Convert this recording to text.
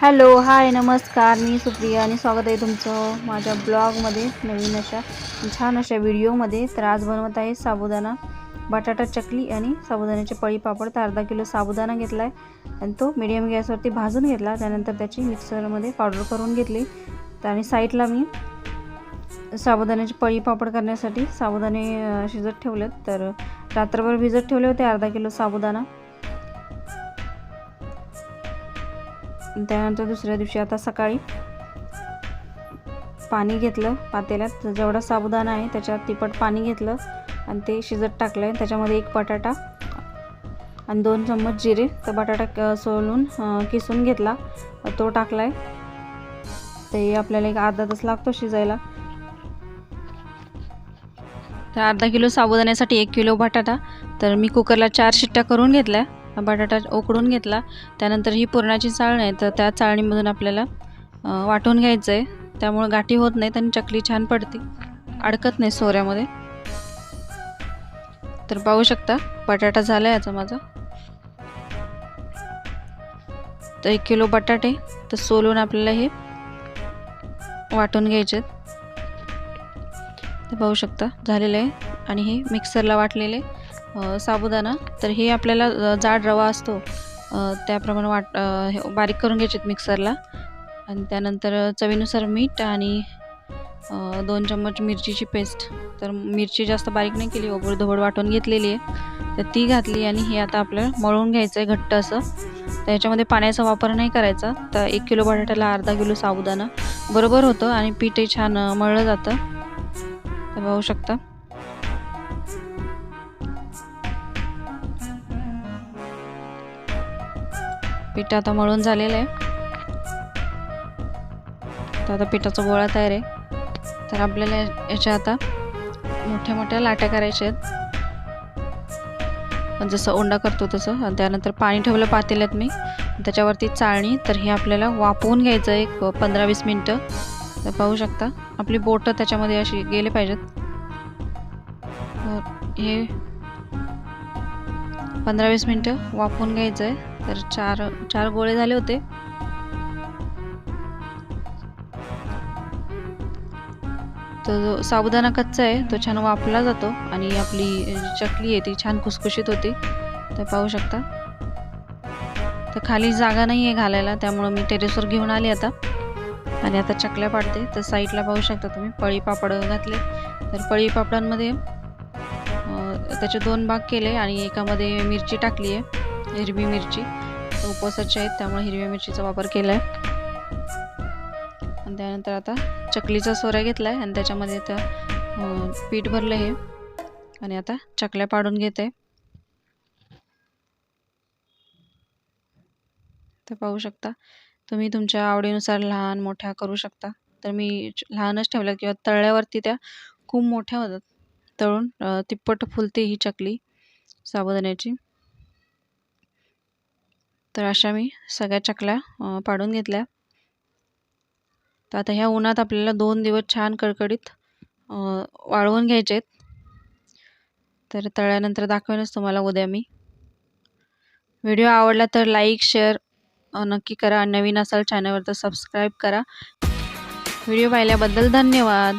Hello hi नमस्कार. मी सुप्रिया आणि स्वागत आहे तुमचं माझ्या ब्लॉगमध्ये नवीन अशा छान अशा व्हिडिओमध्ये. तर आज बनवत आहे साबुदाणा बटाटा चकली आणि साबुदाण्याचे पळी पापड. तर अर्धा किलो साबुदाणा घेतला आहे आणि तो मिडियम गॅसवरती भाजून घेतला. त्यानंतर त्याची मिक्सरमध्ये पावडर करून घेतली. तर आणि साईडला मी साबुदाण्याचे पळी पापड करण्यासाठी साबुदाणे शिजत ठेवलेत. तर रात्रभर भिजत ठेवले होते अर्धा किलो साबुदाणा. त्यानंतर दुसऱ्या दिवशी आता सकाळी पाणी घेतलं पातेल्यात. जेवढा साबुदाणा आहे त्याच्यात तिपट पाणी घेतलं आणि ते शिजत टाकलं आहे त्याच्यामध्ये एक बटाटा आणि दोन चम्मच जिरे. तर बटाटा सोलून किसून घेतला. तो टाकला आहे ते आपल्याला एक अर्धा तास लागतो शिजायला. तर अर्धा किलो साबुदाण्यासाठी एक किलो बटाटा. तर मी कुकरला चार शिट्ट्या करून घेतल्या. बटाटा उकडून घेतला. त्यानंतर ही पुरणाची चाळण आहे तर त्या चाळणीमधून आपल्याला वाटून घ्यायचं आहे त्यामुळे गाठी होत नाहीत आणि चकली छान पडते. अडकत नाही सोऱ्यामध्ये. तर पाहू शकता बटाटा झाला याचा माझा. तर एक किलो बटाटे तर सोलून आपल्याला हे वाटून घ्यायचे आहेत पाहू शकता झालेलं आहे. आणि हे मिक्सरला वाटलेले आहे. साबुदाणा. तर हे आपल्याला जाड रवा असतो. त्याप्रमाणे वाट हे बारीक करून घ्यायचे मिक्सरला. आणि त्यानंतर चवीनुसार मीठ आणि दोन चम्मच मिरचीची पेस्ट. तर मिरची जास्त बारीक नाही केली ओबड धोबड वाटून घेतलेली आहे. तर ती घातली आणि हे आता आपल्याला मळून घ्यायचं आहे घट्ट असं. तर याच्यामध्ये पाण्याचा वापर नाही करायचा. तर एक किलो बटाट्याला अर्धा किलो साबुदाणा. बरोबर होतं आणि पीठही छान मळलं जातं. तर पाहू शकता. पीठ आता मळून झालेलं आहे. तर आता पिठाचा गोळा तयार आहे. तर आपल्याला याच्या आता मोठ्या मोठ्या लाट्या करायच्या आहेत. जसं ओंडा करतो तसं. आणि त्यानंतर पाणी ठेवलं पातेल्यात मी. त्याच्यावरती चाळणी. तर हे आपल्याला वापवून घ्यायचं एक पंधरा वीस मिनटं. तर पाहू शकता आपली बोटं त्याच्यामध्ये अशी गेले पाहिजेत. तर हे पंधरा वीस मिनटं वाफवून घ्यायचं आहे तर चार चार गोळे झाले होते. तर जो साबुदाणा कच्चा आहे तो छान वाफला जातो आणि आपली जी चकली आहे ती छान खुसखुशीत होती. तर पाहू शकता. तर खाली जागा नाही आहे घालायला त्यामुळं मी टेरेसवर घेऊन आले आता. आणि आता चकल्या पाडते. तर साईडला पाहू शकता तुम्ही पळी पापड घातले. तर पळी पापडांमध्ये त्याचे दोन भाग केले आणि एकामध्ये मिरची टाकली आहे हिरवी मिरची. उपवासाची आहेत त्यामुळे हिरव्या मिरचीचा वापर केला आहे आणि त्यानंतर आता चकलीचा सोऱ्या घेतला आहे आणि त्याच्यामध्ये त्या पीठ भरलं आहे आणि आता चकल्या पाडून घेते तर पाहू शकता तुम्ही तुमच्या आवडीनुसार लहान मोठ्या करू शकता. तर मी लहानच ठेवल्या किंवा तळल्यावरती त्या खूप मोठ्या होतात. तळून तिप्पट फुलते ही चकली साबुदाण्याची. तर अशा मी सगळ्या चकल्या पाडून घेतल्या. तर आता ह्या उन्हात आपल्याला दोन दिवस छान कडकडीत वाळवून घ्यायचे आहेत. तर तळल्यानंतर दाखवेनच तुम्हाला उद्या मी. व्हिडिओ आवडला तर लाईक शेअर नक्की करा. नवीन असाल चॅनलवर तर सबस्क्राईब करा. व्हिडिओ पाहिल्याबद्दल धन्यवाद.